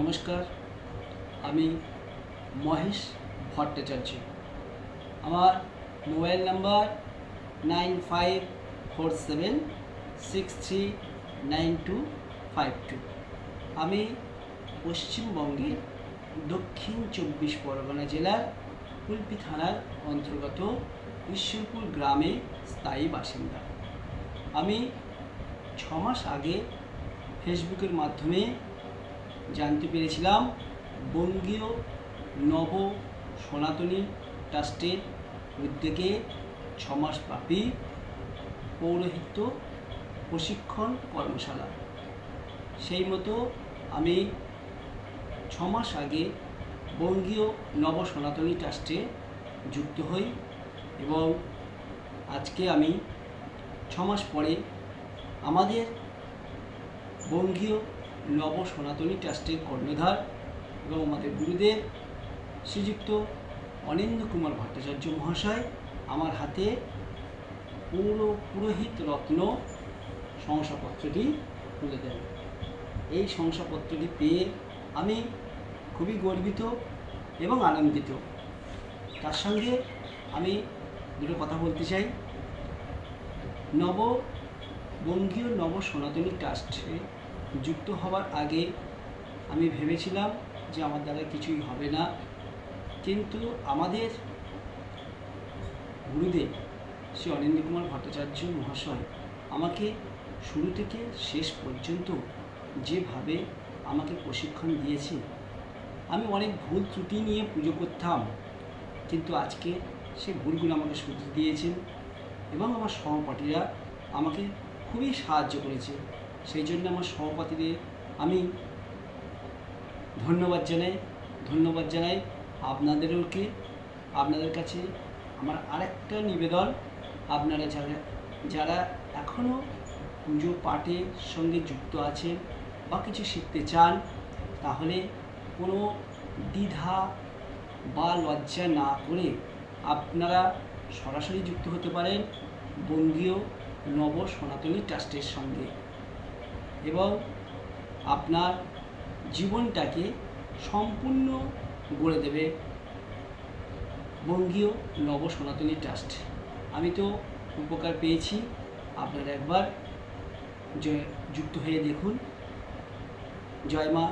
নমস্কার, আমি মহেশ ভট্টাচার্য। আমার mobile number nine five four seven six three nine two five two. আমি পশ্চিমবঙ্গের দক্ষিণ চব্বিশ পরগনা জেলার কুলপি থানার অন্তর্গত ঈশ্বরপুর গ্রামে স্থায়ী বাসিন্দা। আমি ছ মাস আগে ফেসবুকের মাধ্যমে জানতে পেরেছিলাম, বঙ্গীয় নব সনাতনী ট্রাস্টের উদ্যোগে ছমাসব্যাপী পৌরোহিত্য প্রশিক্ষণ কর্মশালা। সেই মতো আমি ছমাস আগে বঙ্গীয় নব সনাতনী ট্রাস্টে যুক্ত হই এবং আজকে আমি ছমাস পরে আমাদের বঙ্গীয় নব সনাতনী ট্রাস্টের কর্ণধার এবং আমাদের গুরুদেব শ্রীযুক্ত অনিন্দ কুমার ভট্টাচার্য মহাশয় আমার হাতে পৌর পুরোহিত রত্ন শংসাপত্রটি তুলে দেন। এই শংসাপত্রটি পেয়ে আমি খুবই গর্বিত এবং আনন্দিত। তার সঙ্গে আমি দুটো কথা বলতে চাই। নব বঙ্গীয় নব সনাতনী ট্রাস্টে যুক্ত হওয়ার আগে আমি ভেবেছিলাম যে আমার দ্বারা কিছুই হবে না। কিন্তু আমাদের গুরুদেব শ্রী অনিন্দ কুমার ভট্টাচার্য মহাশয় আমাকে শুরু থেকে শেষ পর্যন্ত যেভাবে আমাকে প্রশিক্ষণ দিয়েছে, আমি অনেক ভুল ত্রুটি নিয়ে পুজো করতাম, কিন্তু আজকে সে ভুলগুলো আমাকে শুধরে দিয়েছেন এবং আমার সহপাঠীরা আমাকে খুবই সাহায্য করেছে। সেই জন্য আমার সহপাঠীদের আমি ধন্যবাদ জানাই ধন্যবাদ জানাই আপনাদেরকে, আপনাদের কাছে আমার আরেকটা নিবেদন। আপনারা যারা যারা এখনও পুজো পাঠের সঙ্গে যুক্ত আছেন বা কিছু শিখতে চান, তাহলে কোনো দ্বিধা বা লজ্জা না করে আপনারা সরাসরি যুক্ত হতে পারেন বঙ্গীয় নব সনাতনী ট্রাস্টের সঙ্গে। এবং আপনার জীবনটাকে সম্পূর্ণ গড়ে দেবে বঙ্গীয় নব সনাতনী ট্রাস্ট। আমি তো উপকার পেয়েছি। আপনারা একবার যুক্ত হয়ে দেখুন। জয় মা